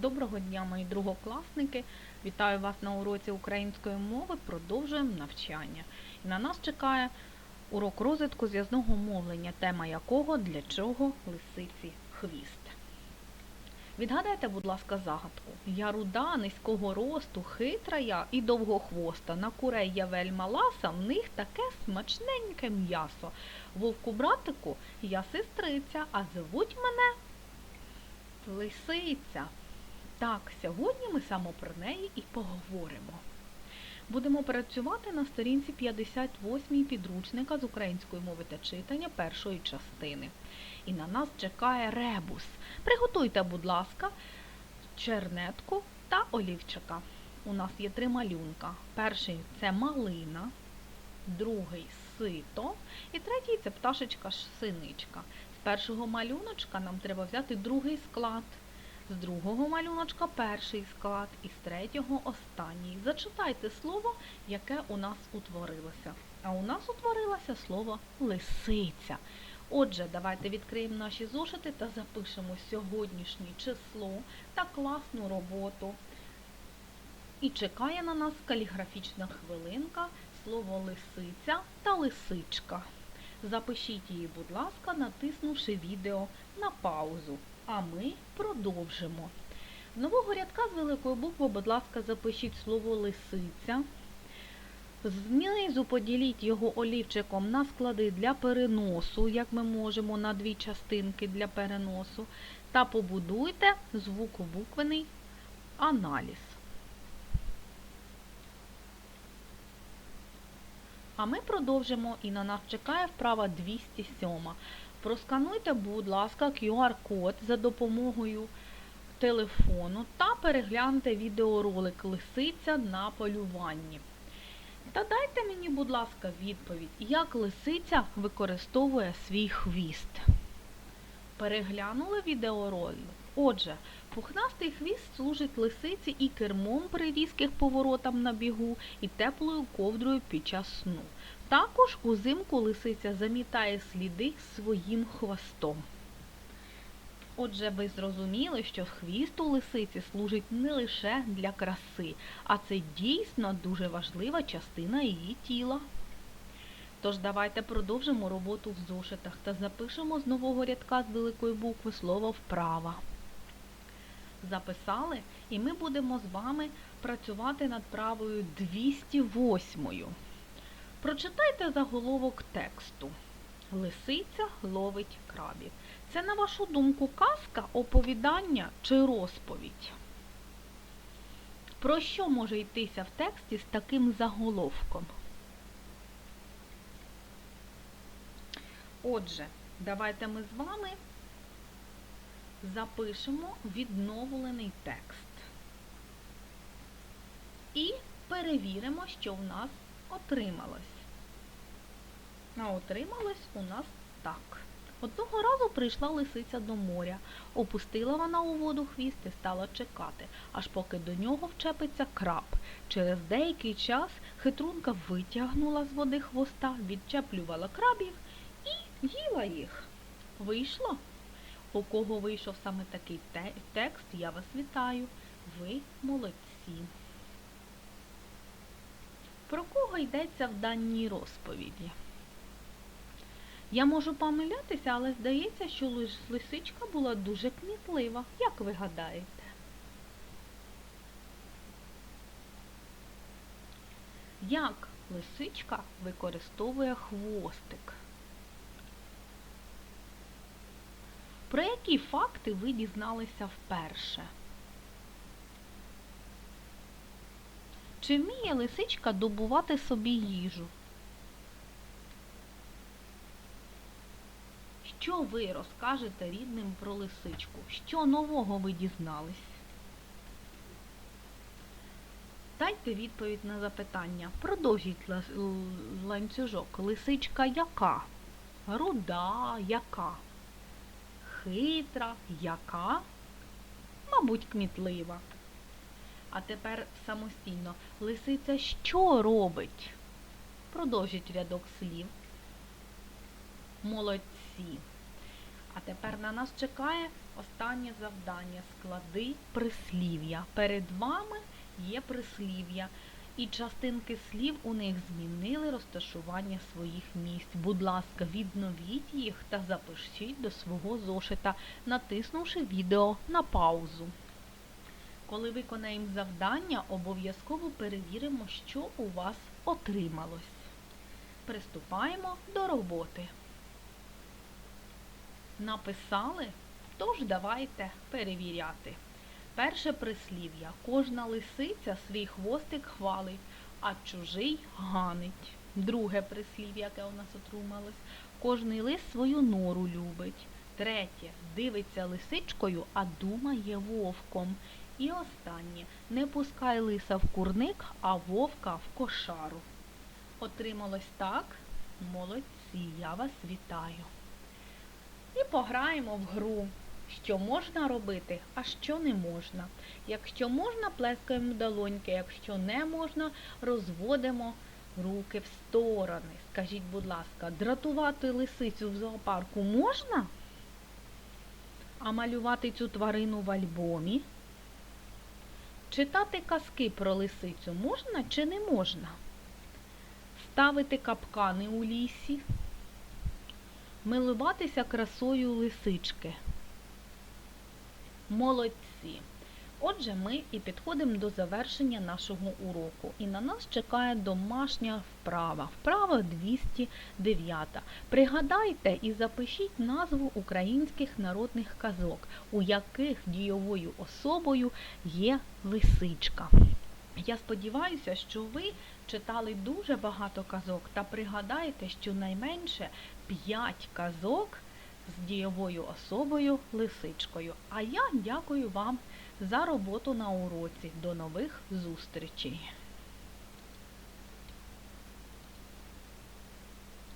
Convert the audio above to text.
Доброго дня, мої другокласники! Вітаю вас на уроці української мови. Продовжуємо навчання. І на нас чекає урок розвитку зв'язного мовлення, тема якого для чого лисиці хвіст. Відгадайте, будь ласка, загадку. Я руда, низького росту, хитра я і довгохвоста. На курей я вельма ласа, в них таке смачненьке м'ясо. Вовку братику я сестриця, а звуть мене Лисиця. Так, сьогодні ми саме про неї і поговоримо. Будемо працювати на сторінці 58 підручника з української мови та читання першої частини. І на нас чекає ребус. Приготуйте, будь ласка, чернетку та олівчика. У нас є три малюнка. Перший це малина, другий сито і третій це пташечка синичка. З першого малюночка нам треба взяти другий склад. З другого малюночка перший склад і з третього останній. Зачитайте слово, яке у нас утворилося. А у нас утворилося слово лисиця. Отже, давайте відкриємо наші зошити та запишемо сьогоднішнє число та класну роботу. І чекає на нас каліграфічна хвилинка, слово лисиця та лисичка. Запишіть її, будь ласка, натиснувши відео на паузу. А ми продовжимо. Нового рядка з великої букви, будь ласка, запишіть слово лисиця. Знизу поділіть його олівчиком на склади для переносу, як ми можемо, на дві частинки для переносу. Та побудуйте звукобуквений аналіз. А ми продовжимо і на нас чекає вправа 207. Проскануйте, будь ласка, QR-код за допомогою телефону та перегляньте відеоролик Лисиця на полюванні. Та дайте мені, будь ласка, відповідь, як лисиця використовує свій хвіст. Переглянули відеоролик? Отже, пухнастий хвіст служить лисиці і кермом при різких поворотах на бігу, і теплою ковдрою під час сну. Також узимку лисиця замітає сліди своїм хвостом. Отже, ви зрозуміли, що хвіст у лисиці служить не лише для краси, а це дійсно дуже важлива частина її тіла. Тож давайте продовжимо роботу в зошитах та запишемо з нового рядка з великої букви слово вправа. Записали, і ми будемо з вами працювати над правою 208. Прочитайте заголовок тексту. Лисиця ловить крабів. Це, на вашу думку, казка, оповідання чи розповідь? Про що може йтися в тексті з таким заголовком? Отже, давайте ми з вами запишемо відновлений текст. І перевіримо, що в нас отрималось. А отрималось у нас так. Одного разу прийшла лисиця до моря, опустила вона у воду хвіст і стала чекати, аж поки до нього вчепиться краб. Через деякий час хитрунка витягнула з води хвоста, відчеплювала крабів і їла їх. Вийшло? У кого вийшов саме такий те- текст, я вас вітаю. Ви молодці. Йдеться в даній розповіді? Я можу помилятися, але здається, що лисичка була дуже кмітлива. Як ви гадаєте? Як лисичка використовує хвостик? Про які факти ви дізналися вперше? Чи вміє лисичка добувати собі їжу? Що ви розкажете рідним про лисичку? Що нового ви дізнались? Дайте відповідь на запитання. Продовжіть ланцюжок. Лисичка яка? Руда, яка? Хитра, яка? Мабуть, кмітлива. А тепер самостійно. Лисиця що робить? Продовжіть рядок слів. Молодці. А тепер на нас чекає останнє завдання. Склади прислів'я. Перед вами є прислів'я. І частинки слів у них змінили розташування своїх місць. Будь ласка, відновіть їх та запишіть до свого зошита, натиснувши відео на паузу. Коли виконаємо завдання, обов'язково перевіримо, що у вас отрималось. Приступаємо до роботи. Написали? Тож давайте перевіряти. Перше прислів'я. Кожна лисиця свій хвостик хвалить, а чужий ганить. Друге прислів'я, яке у нас отрималось. Кожний лис свою нору любить. Третє. Дивиться лисичкою, а думає вовком. І останнє. Не пускай лиса в курник, а вовка в кошару. Отрималось так? Молодці, я вас вітаю. І пограємо в гру, що можна робити, а що не можна. Якщо можна, плескаємо долоньки, якщо не можна, розводимо руки в сторони. Скажіть, будь ласка, дратувати лисицю в зоопарку можна? А малювати цю тварину в альбомі? Читати казки про лисицю можна чи не можна? Ставити капкани у лісі? Милуватися красою лисички. Молодці! Отже, ми і підходимо до завершення нашого уроку. І на нас чекає домашня вправа. Вправа 209. Пригадайте і запишіть назву українських народних казок, у яких дійовою особою є лисичка. Я сподіваюся, що ви читали дуже багато казок та пригадаєте, що найменше 5 казок з дієвою особою лисичкою. А я дякую вам за роботу на уроці. До нових зустрічей!